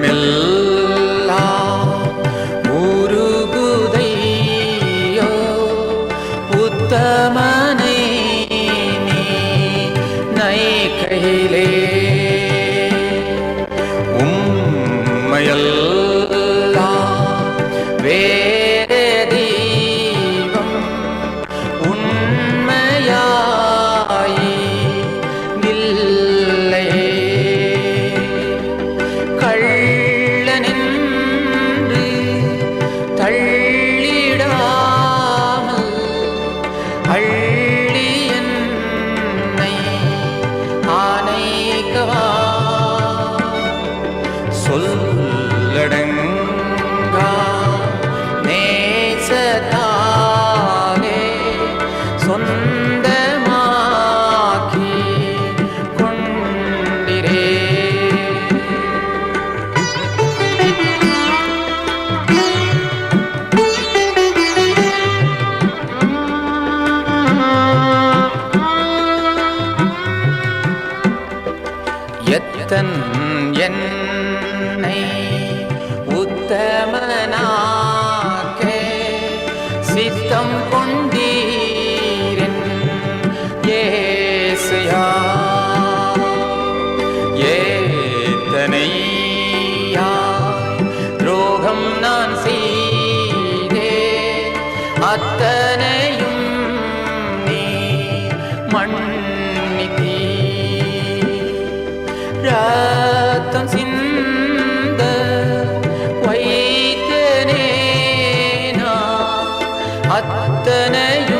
உள்ளமெல்லாம் உருகுதையோ உத்தமனை நீ நைக்கையிலே உம்மையெல்லாம் நேசத்தாலே சொந்தமாக்கி கொண்டிரே. எத்தன் என்னை ஏத்தனையா துரோகம் நான் செய்தே அத்தனையும் நீ மன்னித்தீ ரத்தம் சிந்த வைத்தனே நான். அத்தனையும்